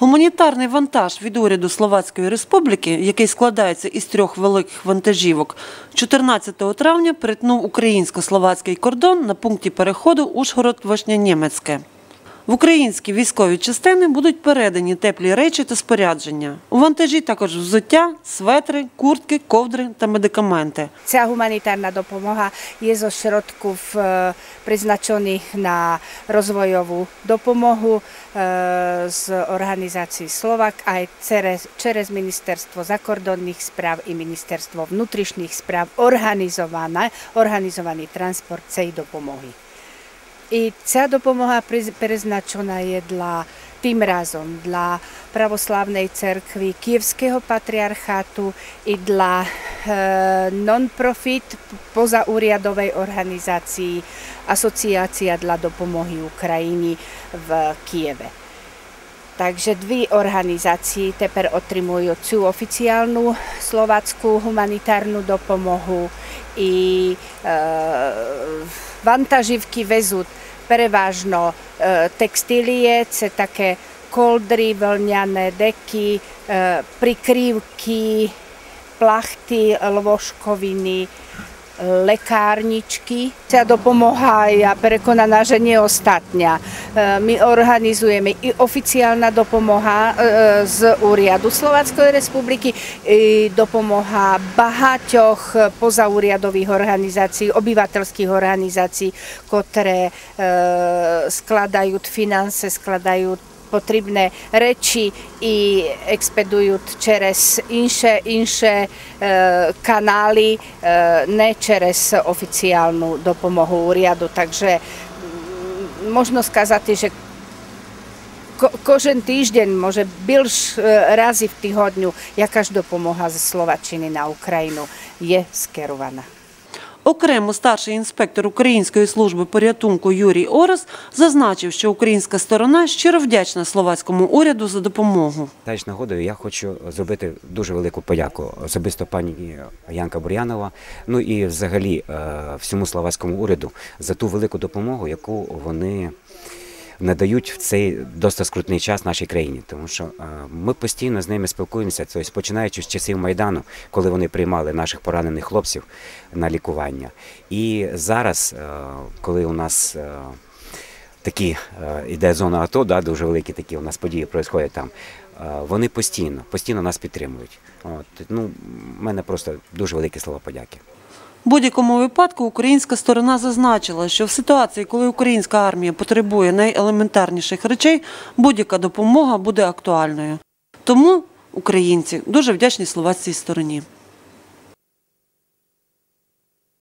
Гуманітарний вантаж від уряду Словацької Республіки, який складається із трьох великих вантажівок, 14 травня перетнув українсько-словацький кордон на пункті переходу Ужгород-Вишня-Німецьке. В українські військові частини будуть передані теплі речі та спорядження. У вантажі також взуття, светри, куртки, ковдри та медикаменти. Ця гуманітарна допомога є зо środków е, призначених на розвойову допомогу е, з організації Словак, а через, через Міністерство закордонних справ і Міністерство внутрішніх справ організований транспорт цієї допомоги. І ця допомога приз- призначена є для тим разом для православної церкви Київського патріархату і для е, non-profit позаурядової організації Асоціація для допомоги Україні в Києві. Takže dve organizácie teper otримують цю офіційну словацьку гуманітарну допомогу і е, вантажівки везуть prevažno e, textílie, ce také koldry, vlňané deky, e, prikrývky, plachty, lvoškoviny, lekárničky. Sa dopomoha ja prekonaná, že nie ostatnia. E, my organizujeme i oficiálna dopomoha e, z úriadu Slovackej republiky, i dopomoha bahaťoch pozaúriadových organizácií, obyvateľských organizácií, ktoré e, skladajú finance, skladajú potrebné reči i expedujut čerez inše, inše e, kanály, e, ne čerez oficiálnu dopomohu úriadu. Takže mm, možno skazati, že ko, kožen týždeň, može bilš e, razy v týhodňu, jakáž dopomoha ze Slovačiny na Ukrajinu je skerovaná. Окремо старший інспектор Української служби порятунку Юрій Орес зазначив, що українська сторона щиро вдячна словацькому уряду за допомогу. Тач нагодою я хочу зробити дуже велику подяку особисто пані Янка Бур'янова, ну і взагалі е, всьому словацькому уряду за ту велику допомогу, яку вони надають в цей досить скрутний час нашій країні. Тому що е, ми постійно з ними спілкуємося, тобто починаючи з часів Майдану, коли вони приймали наших поранених хлопців на лікування. І зараз, е, коли у нас е, такі іде зона АТО, да, дуже великі такі у нас події відбуваються там. Вони постійно, постійно нас підтримують. От, ну, в мене просто дуже великі слова подяки. Будь-якому випадку українська сторона зазначила, що в ситуації, коли українська армія потребує найелементарніших речей, будь-яка допомога буде актуальною. Тому українці дуже вдячні словацькій стороні.